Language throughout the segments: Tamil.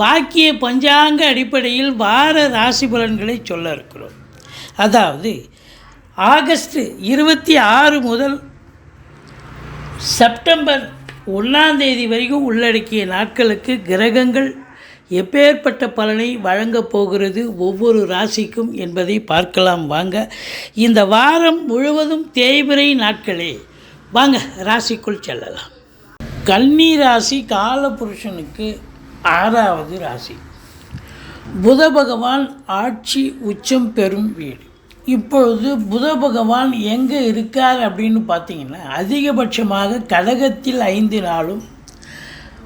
வாக்கிய பஞ்சாங்க அடிப்படையில் வார ராசி பலன்களை சொல்ல இருக்கிறோம். அதாவது ஆகஸ்ட் இருபத்தி ஆறு முதல் செப்டம்பர் ஒன்றாம் தேதி வரைக்கும் உள்ளடக்கிய நாட்களுக்கு கிரகங்கள் எப்பேற்பட்ட பலனை வழங்கப் போகிறது ஒவ்வொரு ராசிக்கும் என்பதை பார்க்கலாம் வாங்க. இந்த வாரம் முழுவதும் தேய்பிறை நாட்களே. வாங்க ராசிக்குள் செல்லலாம். கன்னி ராசி காலபுருஷனுக்கு ஆறாவது ராசி. புத பகவான் ஆட்சி உச்சம் பெறும் வீடு. இப்பொழுது புத பகவான் எங்கே இருக்கார் அப்படின்னு பார்த்தீங்கன்னா அதிகபட்சமாக கடகத்தில் ஐந்து நாளும்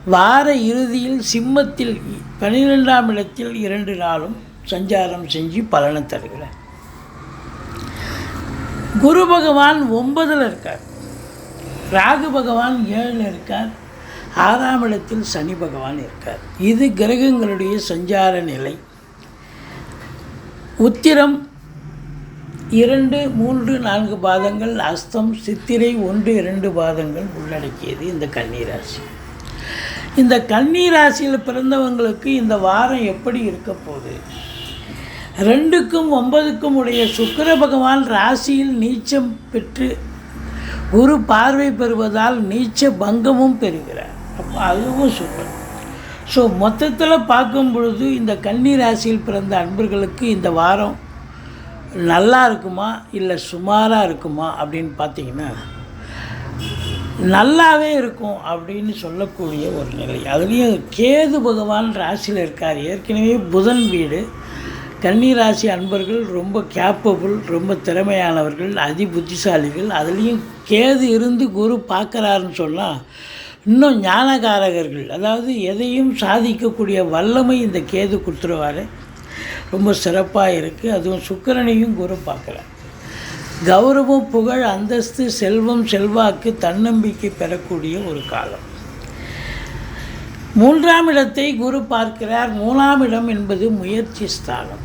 வார இறுதியில் சிம்மத்தில் பன்னிரெண்டாம் இடத்தில் இரண்டு நாளும் சஞ்சாரம் செஞ்சு பலனை தருகிறார். குரு பகவான் ஒன்பதில் இருக்கார். ராகு பகவான் ஏழில் இருக்கார். ஆறாம் இடத்தில் சனி பகவான் இருக்கார். இது கிரகங்களுடைய சஞ்சார நிலை. உத்திரம் இரண்டு மூன்று நான்கு பாதங்கள் அஸ்தம் சித்திரை ஒன்று இரண்டு பாதங்கள் உள்ளடக்கியது இந்த கன்னிராசி. இந்த கன்னிராசியில் பிறந்தவங்களுக்கு இந்த வாரம் எப்படி இருக்க போகுது? ரெண்டுக்கும் ஒன்பதுக்கும் உடைய சுக்கிர பகவான் ராசியில் நீச்சம் பெற்று குரு பார்வை பெறுவதால் நீச்ச பங்கமும் பெறுகிறார். அப்போ அதுவும் சூப்பர் ஸோ மொத்தத்தில் பார்க்கும் பொழுது இந்த கன்னி ராசியில் பிறந்த அன்பர்களுக்கு இந்த வாரம் நல்லா இருக்குமா? இல்லை சுமாராக இருக்குமா? அப்படின்னு பார்த்தீங்கன்னா நல்லாவே இருக்கும் அப்படின்னு சொல்லக்கூடிய ஒரு நிலை. அதுலேயும் கேது பகவான் ராசியில் இருக்கார். ஏற்கனவே புதன் வீடு. கன்னி ராசி அன்பர்கள் ரொம்ப கேப்பபிள் ரொம்ப திறமையானவர்கள் அதி புத்திசாலிகள் அதுலேயும் கேது இருந்து குரு பார்க்குறாருன்னு சொன்னால் இன்னும் ஞானகாரகர்கள் அதாவது எதையும் சாதிக்கக்கூடிய வல்லமை இந்த கேது கொடுத்துருவாரு. ரொம்ப சிறப்பாக இருக்குது அதுவும் சுக்கிரனையும் குரு பார்க்குறார். கௌரவம் புகழ் அந்தஸ்து செல்வம் செல்வாக்கு தன்னம்பிக்கை பெறக்கூடிய ஒரு காலம். மூன்றாம் இடத்தை குரு பார்க்கிறார். மூணாம் இடம் என்பது முயற்சி ஸ்தானம்.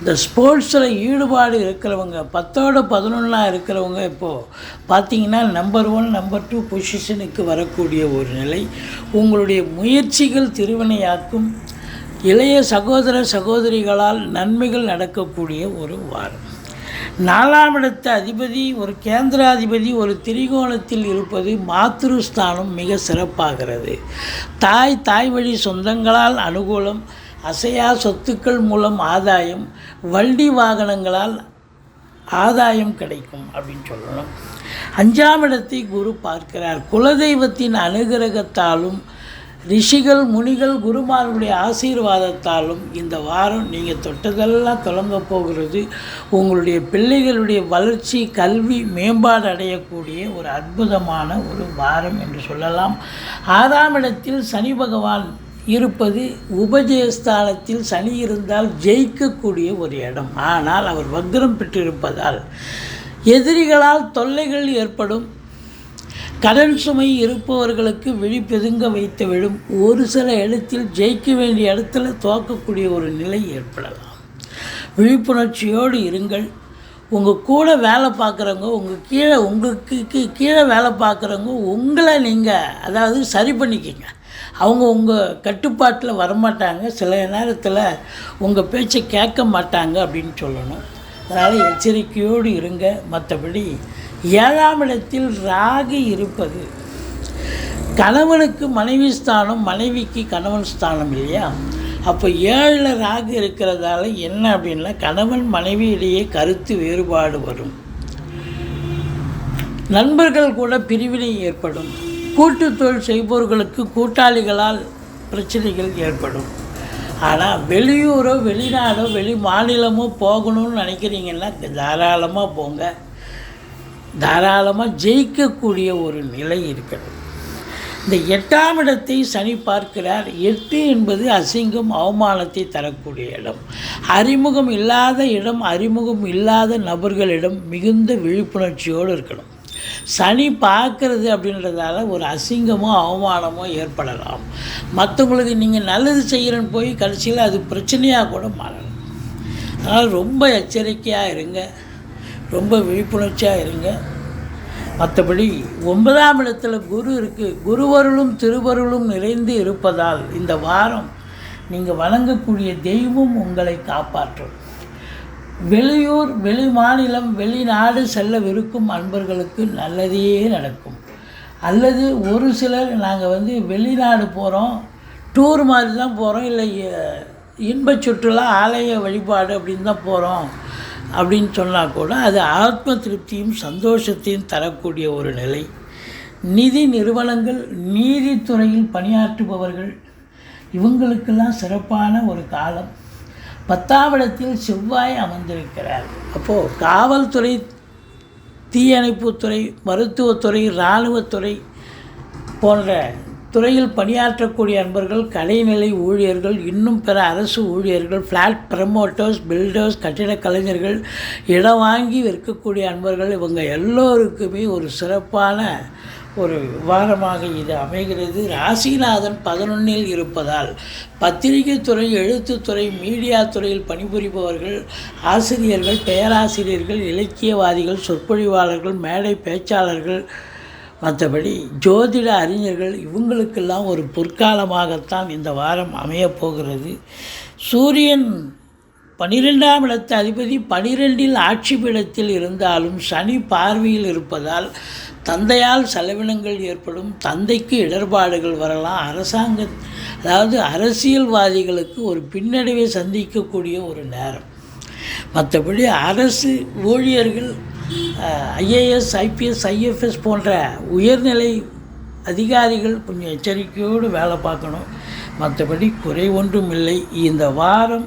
இந்த ஸ்போர்ட்ஸில் ஈடுபாடு இருக்கிறவங்க பத்தோட பதினொன்றா இருக்கிறவங்க இப்போது பார்த்தீங்கன்னா நம்பர் ஒன் நம்பர் டூ பொசிஷனுக்கு வரக்கூடிய ஒரு நிலை. உங்களுடைய முயற்சிகள் திருவினையாக்கும். இளைய சகோதர சகோதரிகளால் நன்மைகள் நடக்கக்கூடிய ஒரு வாரம். நாலாம் இடத்த அதிபதி ஒரு கேந்திராதிபதி ஒரு திரிகோணத்தில் இருப்பது மாத்ருஸ்தானம் மிக சிறப்பாகிறது. தாய் தாய் வழி சொந்தங்களால் அனுகூலம். அசையா சொத்துக்கள் மூலம் ஆதாயம் வண்டி வாகனங்களால் ஆதாயம் கிடைக்கும் அப்படின்னு சொல்லணும். அஞ்சாம் இடத்தை குரு பார்க்கிறார். குலதெய்வத்தின் அனுகிரகத்தாலும் ரிஷிகள் முனிகள் குருமார்களுடைய ஆசீர்வாதத்தாலும் இந்த வாரம் நீங்கள் தொட்டதெல்லாம் தொடங்க போகிறது. உங்களுடைய பிள்ளைகளுடைய வளர்ச்சி கல்வி மேம்பாடு அடையக்கூடிய ஒரு அற்புதமான ஒரு வாரம் என்று சொல்லலாம். ஆறாம் இடத்தில் சனி பகவான் இருப்பது உபஜயஸ்தானத்தில் சனி இருந்தால் ஜெயிக்கக்கூடிய ஒரு இடம். ஆனால் அவர் வக்ரம் பெற்றிருப்பதால் எதிரிகளால் தொல்லைகள் ஏற்படும். கடன் சுமை இருப்பவர்களுக்கு விழிப்பெதுங்க வைத்து விடும். ஒரு சில இடத்தில் ஜெயிக்க வேண்டிய இடத்துல தோக்கக்கூடிய ஒரு நிலை ஏற்படலாம். விழிப்புணர்ச்சியோடு இருங்கள். உங்கள் கூட வேலை பார்க்குறவங்க உங்கள் கீழே உங்களுக்கு கீழே வேலை பார்க்குறவங்க உங்களை நீங்கள் அதாவது சரி பண்ணிக்கங்க. அவங்க உங்கள் கட்டுப்பாட்டில் வரமாட்டாங்க. சில நேரத்தில் உங்கள் பேச்சை கேட்க மாட்டாங்க அப்படின்னு சொல்லணும். அதனால் எச்சரிக்கையோடு இருங்க. மற்றபடி ஏழாம் இடத்தில் ராகு இருப்பது கணவனுக்கு மனைவி ஸ்தானம் மனைவிக்கு கணவன் ஸ்தானம் இல்லையா? அப்போ ஏழில் ராகு இருக்கிறதால என்ன அப்படின்னா கணவன் மனைவியிடையே கருத்து வேறுபாடு வரும். நண்பர்கள் கூட பிரிவினை ஏற்படும். கூட்டு தொழில் செய்பவர்களுக்கு கூட்டாளிகளால் பிரச்சனைகள் ஏற்படும். ஆனால் வெளியூரோ வெளிநாடோ வெளி மாநிலமோ போகணும்னு நினைக்கிறீங்கன்னா தாராளமாக போங்க. தாராளமாக ஜெயிக்கக்கூடிய ஒரு நிலை இருக்கிறது. இந்த எட்டாம் இடத்தை சனி பார்க்கிறார். எட்டு என்பது அசிங்கம் அவமானத்தை தரக்கூடிய இடம். அறிமுகம் இல்லாத இடம் அறிமுகம் இல்லாத நபர்களிடம் மிகுந்த விழிப்புணர்ச்சியோடு இருக்கணும். சனி பார்க்கறது அப்படின்றதால ஒரு அசிங்கமோ அவமானமோ ஏற்படலாம். மற்றவங்களுக்கு நீங்கள் நல்லது செய்கிறேன்னு போய் கடைசியில் அது பிரச்சனையாக கூட மாறலாம். அதனால் ரொம்ப எச்சரிக்கையாக இருங்க. ரொம்ப விழிப்புணர்ச்சியாக இருங்க. மற்றபடி ஒன்பதாம் இடத்துல குரு இருக்குது குருவருளும் திருவருளும் நிறைந்து இருப்பதால் இந்த வாரம் நீங்கள் வணங்கக்கூடிய தெய்வம் உங்களை காப்பாற்றும். வெளியூர் வெளி மாநிலம் வெளிநாடு செல்லவிருக்கும் அன்பர்களுக்கு நல்லதே நடக்கும். அல்லது ஒரு சிலர் நாங்கள் வந்து வெளிநாடு போகிறோம் டூர் மாதிரி தான் போகிறோம் இல்லை இன்ப இன்பச் சுற்றுலா ஆலய வழிபாடு அப்படின்னு தான் போகிறோம் அப்படின்னு சொன்னால் கூட அது ஆத்ம திருப்தியும் சந்தோஷத்தையும் தரக்கூடிய ஒரு நிலை. நிதி நிறுவனங்கள் நீதித்துறையில் பணியாற்றுபவர்கள் இவங்களுக்கெல்லாம் சிறப்பான ஒரு காலம். பத்தாவிடத்தில் செவ்வாய் அமர்ந்திருக்கிறார். அப்போது காவல்துறை தீயணைப்புத்துறை மருத்துவத்துறை இராணுவத்துறை போன்ற துறையில் பணியாற்றக்கூடிய அன்பர்கள் கடைநிலை ஊழியர்கள் இன்னும் பிற அரசு ஊழியர்கள் ஃப்ளாட் ப்ரமோட்டர்ஸ் பில்டர்ஸ் கட்டிடக் கலைஞர்கள் இடம் வாங்கி விற்கக்கூடிய அன்பர்கள் இவங்க எல்லோருக்குமே ஒரு சிறப்பான ஒரு விவகாரமாக இது அமைகிறது. ராசிநாதன் பதினொன்னில் இருப்பதால் பத்திரிகை துறை எழுத்துத்துறை மீடியா துறையில் பணிபுரிபவர்கள் ஆசிரியர்கள் பேராசிரியர்கள் இலக்கியவாதிகள் சொற்பொழிவாளர்கள் மேடை பேச்சாளர்கள் மற்றபடி ஜோதிட அறிஞர்கள் இவங்களுக்கெல்லாம் ஒரு பொற்காலமாகத்தான் இந்த வாரம் அமையப் போகிறது. சூரியன் பனிரெண்டாம் இடத்து அதிபதி பனிரெண்டில் ஆட்சி பீடத்தில் இருந்தாலும் சனி பார்வையில் இருப்பதால் தந்தையால் செலவினங்கள் ஏற்படும் தந்தைக்கு இடர்பாடுகள் வரலாம். அரசாங்க அதாவது அரசியல்வாதிகளுக்கு ஒரு பின்னடைவை சந்திக்கக்கூடிய ஒரு நேரம். மற்றபடி அரசு ஊழியர்கள் ஐஏஎஸ் ஐபிஎஸ் ஐஎஃப்எஸ் போன்ற உயர்நிலை அதிகாரிகள் கொஞ்சம் எச்சரிக்கையோடு வேலை பார்க்கணும். மற்றபடி குறை ஒன்றும் இல்லை. இந்த வாரம்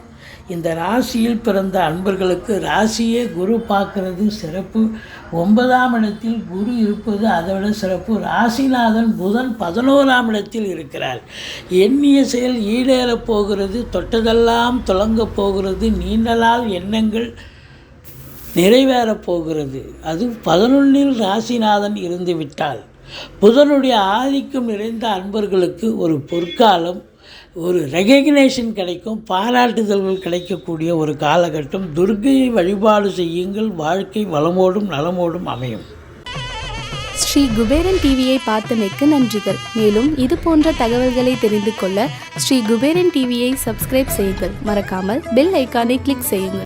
இந்த ராசியில் பிறந்த அன்பர்களுக்கு ராசியே குரு பார்க்கறது சிறப்பு. ஒன்பதாம் இடத்தில் குரு இருப்பது அதை விட சிறப்பு. ராசிநாதன் புதன் பதினோராம் இடத்தில் இருக்கிறார். எண்ணிய செயல் ஈடேறப் போகிறது தொட்டதெல்லாம் துலங்கப் போகிறது நீண்ட நாள் எண்ணங்கள் நிறைவேறப் போகிறது. அது பதினொன்றில் ராசிநாதன் இருந்து விட்டால் புதனுடைய ஆதிக்கம் நிறைந்த அன்பர்களுக்கு ஒரு பொற்காலம் ஒரு ரெகக்னேஷன் கிடைக்கும் பாராட்டுதல்கள் கிடைக்கக்கூடிய ஒரு காலகட்டம். துர்கையை வழிபாடு செய்யுங்கள் வாழ்க்கை வளமோடும் நலமோடும் அமையும். ஸ்ரீ குபேரன் டிவியை பார்த்தமைக்கு நன்றிகள். மேலும் இது போன்ற தகவல்களை தெரிந்து கொள்ள ஸ்ரீ குபேரன் டிவியை சப்ஸ்கிரைப் செய்யுங்கள். மறக்காமல் பெல் ஐக்கானை கிளிக் செய்யுங்கள்.